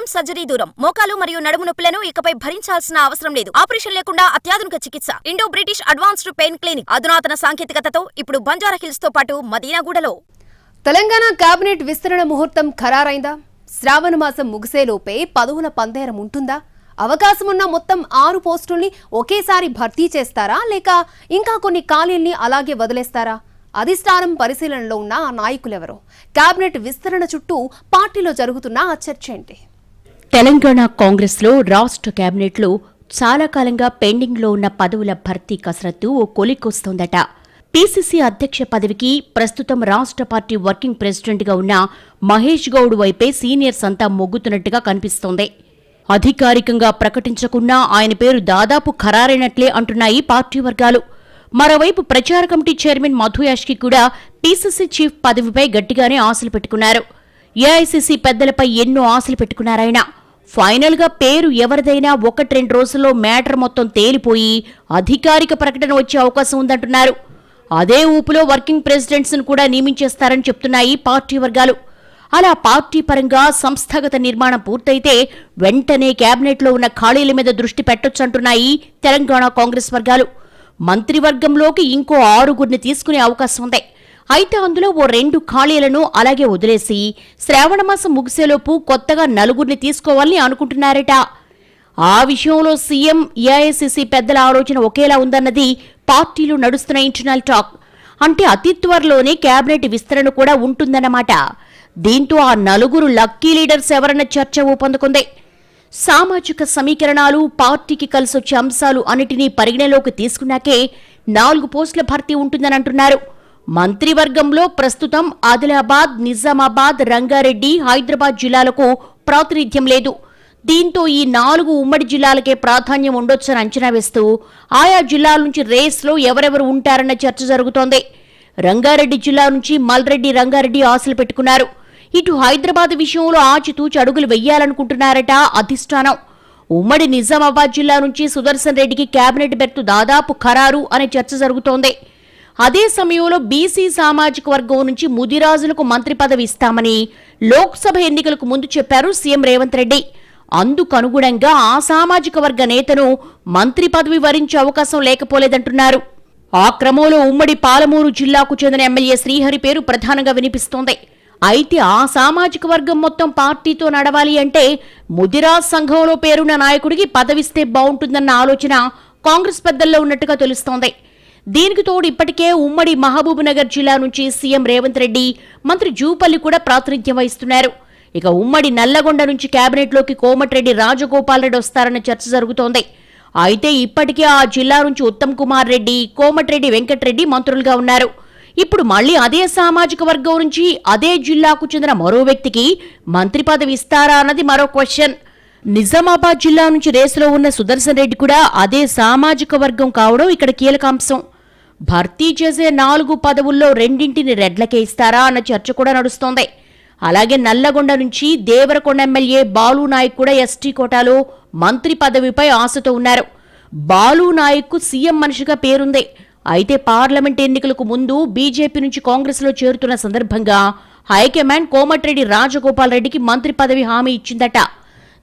గాయం సర్జరీ దూరం. మోకాలు మరియు నడుము నొప్పులను ఇకపై భరించాల్సిన అవసరం లేదు. ఆపరేషన్ లేకుండా అత్యాధునిక చికిత్స. Indo British advanced pain clinic. అధునాతన సాంకేతికతతో ఇప్పుడు బంజారాహిల్స్తో పాటు మదీనాగూడలో. తెలంగాణ కేబినెట్ విస్తరణ ముహూర్తం ఖరారైందా? శ్రావణ మాసం ముగిసేలోపే పదవుల పందేరం ఉంటుందా? అవకాశం ఉన్న మొత్తం ఆరు పోస్టుల్ని ఒకేసారి భర్తీ చేస్తారా? లేక ఇంకా కొన్ని ఖాళీల్ని అలాగే వదిలేస్తారా? అధిష్టానం పరిశీలనలో ఉన్న ఆ నాయకులెవరో? కేబినెట్ విస్తరణ చుట్టూ పార్టీలో జరుగుతున్న ఆ చర్చ ఏంటి? తెలంగాణ కాంగ్రెస్లో రాష్ట్ర కేబినెట్లో చాలా కాలంగా పెండింగ్లో ఉన్న పదవుల భర్తీ కసరత్తు ఓ కొలికొస్తోందట. పీసీసీ అధ్యక్ష పదవికి ప్రస్తుతం రాష్ట్ర పార్టీ వర్కింగ్ ప్రెసిడెంట్గా ఉన్న మహేష్ గౌడ్ వైపే సీనియర్స్ అంతా మొగ్గుతున్నట్టుగా కనిపిస్తోంది. అధికారికంగా ప్రకటించకున్నా ఆయన పేరు దాదాపు ఖరారైనట్లే అంటున్నాయి పార్టీ వర్గాలు. మరోవైపు ప్రచార కమిటీ చైర్మన్ మధు యాష్కి కూడా పీసీసీ చీఫ్ పదవిపై గట్టిగానే ఆశలు పెట్టుకున్నారు. ఏఐసీసీ పెద్దలపై ఎన్నో ఆశలు పెట్టుకున్నారాయన. ఫైనల్గా పేరు ఎవరిదైనా ఒకటి రెండు రోజుల్లో మ్యాటర్ మొత్తం తేలిపోయి అధికారిక ప్రకటన వచ్చే అవకాశం ఉందంటున్నారు. అదే ఊపులో వర్కింగ్ ప్రెసిడెంట్స్ను కూడా నియమించేస్తారని చెప్తున్నాయి పార్టీ వర్గాలు. అలా పార్టీ పరంగా సంస్థాగత నిర్మాణం పూర్తయితే వెంటనే కేబినెట్లో ఉన్న ఖాళీల మీద దృష్టి పెట్టొచ్చంటున్నాయి తెలంగాణ కాంగ్రెస్ వర్గాలు. మంత్రివర్గంలోకి ఇంకో ఆరుగురిని తీసుకునే అవకాశం ఉంది. అయితే అందులో ఓ రెండు ఖాళీలను అలాగే వదిలేసి శ్రావణమాసం ముగిసేలోపు కొత్తగా నలుగురిని తీసుకోవాలని అనుకుంటున్నారట. ఆ విషయంలో సీఎం ఏఐసిసి పెద్దల ఆలోచన ఒకేలా ఉందన్నది పార్టీలు నడుస్తున్న ఇంటర్నల్ టాక్ అంటే అతి త్వరలోనే కేబినెట్ విస్తరణ కూడా ఉంటుందన్నమాట. దీంతో ఆ నలుగురు లక్కీ లీడర్స్ ఎవరన్న చర్చ ఊపందుకుంది. సామాజిక సమీకరణాలు పార్టీకి కలిసొచ్చే అంశాలు అన్నిటినీ పరిగణలోకి తీసుకున్నాకే నాలుగు పోస్టుల భర్తీ ఉంటుందని అంటున్నారు మంత్రివర్గంలో ప్రస్తుతం ఆదిలాబాద్ నిజామాబాద్ రంగారెడ్డి హైదరాబాద్ జిల్లాలకు ప్రాతినిధ్యం లేదు. దీంతో ఈ నాలుగు ఉమ్మడి జిల్లాలకే ప్రాధాన్యం ఉండొచ్చని అంచనా వేస్తూ ఆయా జిల్లాల నుంచి రేస్లో ఎవరెవరు ఉంటారన్న చర్చ జరుగుతోంది. రంగారెడ్డి జిల్లా నుంచి మల్రెడ్డి రంగారెడ్డి ఆశలు పెట్టుకున్నారు. ఇటు హైదరాబాద్ విషయంలో ఆచితూచి అడుగులు వెయ్యాలనుకుంటున్నారట అధిష్టానం. ఉమ్మడి నిజామాబాద్ జిల్లా నుంచి సుదర్శన్ రెడ్డికి కేబినెట్ బెర్తు దాదాపు ఖరారు అనే చర్చ జరుగుతోంది. అదే సమయంలో బీసీ సామాజిక వర్గం నుంచి ముదిరాజులకు మంత్రి పదవి ఇస్తామని లోక్సభ ఎన్నికలకు ముందు చెప్పారు సీఎం రేవంత్ రెడ్డి. అందుకు అనుగుణంగా ఆ సామాజిక వర్గ నేతను మంత్రి పదవి వరించే అవకాశం లేకపోలేదంటున్నారు. ఆ క్రమంలో ఉమ్మడి పాలమూరు జిల్లాకు చెందిన ఎమ్మెల్యే శ్రీహరి పేరు ప్రధానంగా వినిపిస్తోంది. అయితే ఆ సామాజిక వర్గం మొత్తం పార్టీతో నడవాలి అంటే ముదిరాజ్ సంఘంలో పేరున్న నాయకుడికి పదవిస్తే బాగుంటుందన్న ఆలోచన కాంగ్రెస్ పెద్దల్లో ఉన్నట్టుగా తెలుస్తోంది. దీనికి తోడు ఇప్పటికే ఉమ్మడి మహబూబ్నగర్ జిల్లా నుంచి సీఎం రేవంత్ రెడ్డి మంత్రి జూపల్లి కూడా ప్రాతినిధ్యం వహిస్తున్నారు. ఇక ఉమ్మడి నల్లగొండ నుంచి కేబినెట్లోకి కోమటిరెడ్డి రాజగోపాల్ రెడ్డి వస్తారన్న చర్చ జరుగుతోంది. అయితే ఇప్పటికే ఆ జిల్లా నుంచి ఉత్తమ్ కుమార్ రెడ్డి కోమటిరెడ్డి వెంకటరెడ్డి మంత్రులుగా ఉన్నారు. ఇప్పుడు మళ్ళీ అదే సామాజిక వర్గం నుంచి అదే జిల్లాకు చెందిన మరో వ్యక్తికి మంత్రి పదవి ఇస్తారా అన్నది మరో క్వశ్చన్. నిజామాబాద్ జిల్లా నుంచి రేసులో ఉన్న సుదర్శన్ రెడ్డి కూడా అదే సామాజిక వర్గం కావడం ఇక్కడ కీలకాంశం భర్తీ చేసే నాలుగు పదవుల్లో రెండింటిని రెడ్లకే ఇస్తారా అన్న చర్చ కూడా నడుస్తోంది. అలాగే నల్లగొండ నుంచి దేవరకొండ ఎమ్మెల్యే బాలు నాయక్ కూడా ఎస్టీ కోటాలో మంత్రి పదవిపై ఆశతో ఉన్నారు. బాలు నాయక్కు సీఎం మనిషిగా పేరుంది. అయితే పార్లమెంట్ ఎన్నికలకు ముందు బీజేపీ నుంచి కాంగ్రెస్లో చేరుతున్న సందర్భంగా హైకమాండ్ కోమటిరెడ్డి రాజగోపాల్ రెడ్డికి మంత్రి పదవి హామీ ఇచ్చిందట.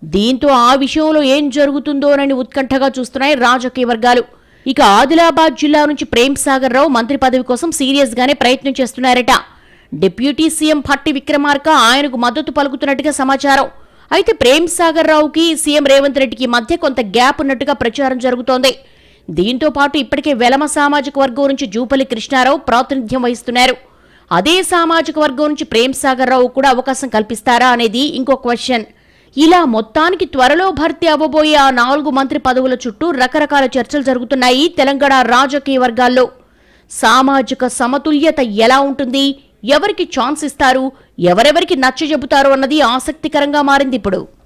దీంతో ఆ విషయంలో ఏం జరుగుతుందోనని ఉత్కంఠగా చూస్తున్నాయి రాజకీయ వర్గాలు. ఇక ఆదిలాబాద్ జిల్లా నుంచి ప్రేమ్ సాగర్ రావు మంత్రి పదవి కోసం సీరియస్ గానే ప్రయత్నం చేస్తున్నారట. డిప్యూటీ సీఎం భట్టి విక్రమార్క ఆయనకు మద్దతు పలుకుతున్నట్టుగా సమాచారం. అయితే ప్రేమ్ సాగర్ రావుకి సీఎం రేవంత్ రెడ్డికి మధ్య కొంత గ్యాప్ ఉన్నట్టుగా ప్రచారం జరుగుతోంది. దీంతో పాటు ఇప్పటికే వెలమ సామాజిక వర్గం నుంచి జూపల్లి కృష్ణారావు ప్రాతినిధ్యం వహిస్తున్నారు. అదే సామాజిక వర్గం నుంచి ప్రేమ్ సాగర్ రావు కూడా అవకాశం కల్పిస్తారా అనేది ఇంకో క్వశ్చన్. ఇలా మొత్తానికి త్వరలో భర్తీ అవ్వబోయే ఆ నాలుగు మంత్రి పదవుల చుట్టూ రకరకాల చర్చలు జరుగుతున్నాయి తెలంగాణ రాజకీయ వర్గాల్లో. సామాజిక సమతుల్యత ఎలా ఉంటుంది? ఎవరికి ఛాన్స్ ఇస్తారు? ఎవరెవరికి నచ్చ చెబుతారు అన్నది ఆసక్తికరంగా మారింది ఇప్పుడు.